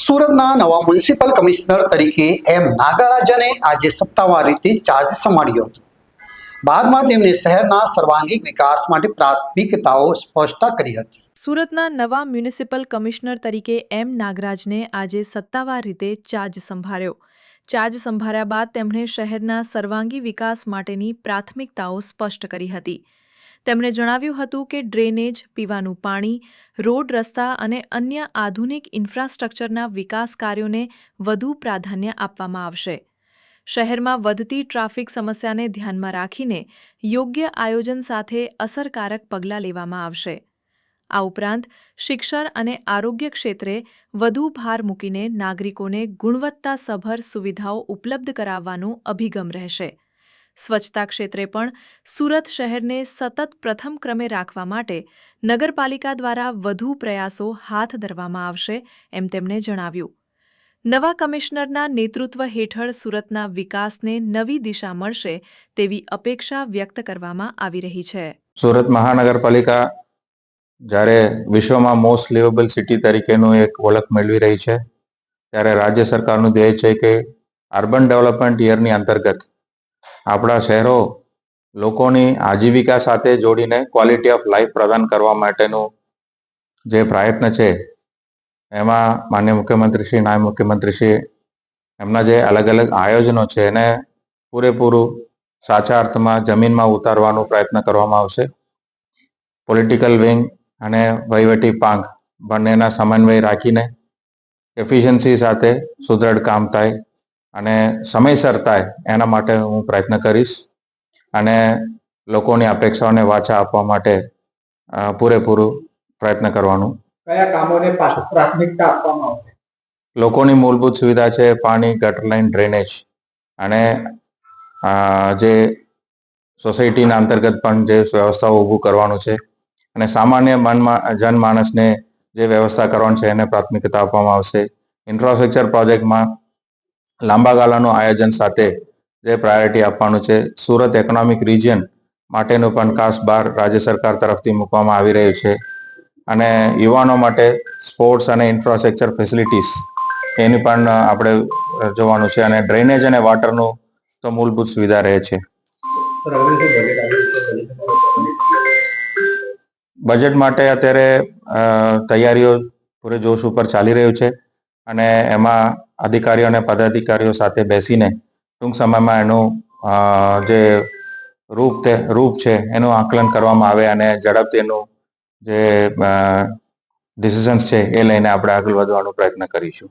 સુરતના નવા municipal commissioner તરીકે એમ નાગરાજને આજે સત્તાવાર રીતે ચાર્જ સંભાળ્યો હતો. બાદમાં તેમણે શહેરના સર્વાંગીણ વિકાસ માટે પ્રાથમિકતાઓ સ્પષ્ટ કરી હતી. સુરતના નવા મ્યુનિસિપલ કમિશનર તરીકે એમ નાગરાજને આજે સત્તાવાર રીતે ચાર્જ સંભાળ્યો. ચાર્જ સંભાળ્યા બાદ તેમણે શહેરના સર્વાંગી વિકાસ માટેની પ્રાથમિકતાઓ સ્પષ્ટ કરી હતી. તેમણે જણાવ્યું હતું કે ડ્રેનેજ, પીવાનું પાણી, રોડ રસ્તા અને અન્ય આધુનિક ઇન્ફ્રાસ્ટ્રક્ચરના વિકાસ કાર્યોને વધુ પ્રાધાન્ય આપવામાં આવશે. શહેરમાં વધતી ટ્રાફિક સમસ્યાને ધ્યાનમાં રાખીને યોગ્ય આયોજન સાથે અસરકારક પગલાં લેવામાં આવશે. આ ઉપરાંત શિક્ષણ અને આરોગ્ય ક્ષેત્રે વધુ ભાર મૂકીને નાગરિકોને ગુણવત્તાસભર સુવિધાઓ ઉપલબ્ધ કરાવવાનો અભિગમ રહેશે. સ્વચ્છતા ક્ષેત્રે પણ સુરત શહેરને સતત પ્રથમ ક્રમે રાખવા માટે નગરપાલિકા દ્વારા વધુ પ્રયાસો હાથ ધરવામાં આવશે એમ તેમણે જણાવ્યું. નવા કમિશનરના નેતૃત્વ હેઠળ સુરતના વિકાસને નવી દિશા મળશે તેવી અપેક્ષા વ્યક્ત કરવામાં આવી રહી છે. સુરત મહાનગરપાલિકા જ્યારે વિશ્વમાં મોસ્ટ લિવેબલ સિટી તરીકેનું એક ઓળખ મેળવી રહી છે, ત્યારે રાજ્ય સરકારનું ધ્યેય છે કે અર્બન ડેવલપમેન્ટ યરની અંતર્ગત આપણા શહેરો લોકોની આજીવિકા સાથે જોડીને ક્વોલિટી ઓફ લાઈફ પ્રદાન કરવા માટેનું જે પ્રયત્ન છે, એમાં માન્ય મુખ્યમંત્રી શ્રી, નાયબ મુખ્યમંત્રી શ્રી, એમના જે અલગ અલગ આયોજનો છે, એને પૂરેપૂરું સાચા અર્થમાં જમીનમાં ઉતારવાનો પ્રયત્ન કરવામાં આવશે. પોલિટિકલ વિંગ અને વહીવટી પાંખ બંનેના સમન્વય રાખીને એફિશિયન્સી સાથે સુદૃઢ કામ થાય અને સમયસર થાય એના માટે હું પ્રયત્ન કરીશ. અને લોકોની અપેક્ષાઓને વાચા આપવા માટે પૂરેપૂરું પ્રયત્ન કરવાનું. કયા કામોને પ્રાથમિકતા આપવામાં આવશે? લોકોની મૂળભૂત સુવિધા છે પાણી ગટર લાઇન ડ્રેનેજ. અને જે સોસાયટીના અંતર્ગત પણ જે વ્યવસ્થાઓ ઊભું કરવાનું છે. અને સામાન્ય મનમાં જનમાણસને જે વ્યવસ્થા કરવાની છે એને પ્રાથમિકતા આપવામાં આવશે. ઇન્ફ્રાસ્ટ્રક્ચર પ્રોજેક્ટમાં લાંબા ગાળાનું આયોજન સાથે જે પ્રાયોરિટી આપવાનું છે, સુરત ઇકોનોમિક રિજિયન માટેનું પણ ખાસ બહાર રાજ્ય સરકાર તરફથી મૂકવામાં આવી રહ્યું છે. અને યુવાનો માટે સ્પોર્ટ્સ અને ઇન્ફ્રાસ્ટ્રક્ચર ફેસિલિટીઝ એની પણ આપણે જોવાનું છે અને ડ્રેનેજ અને વાટરનું તો મૂળભૂત સુવિધા રહે છે. બજેટ માટે અત્યારે તૈયારીઓ પૂરે જોશ ઉપર ચાલી રહ્યું છે અને એમાં અધિકારીઓ અને પદાધિકારીઓ સાથે બેસીને ટૂંક સમયમાં એનું જે રૂપ તે, રૂપ છે, એનું આકલન કરવામાં આવે અને ઝડપથી એનું જે ડિસિઝન્સ છે એ લઈને આપણે આગળ વધવાનો પ્રયત્ન કરીશું.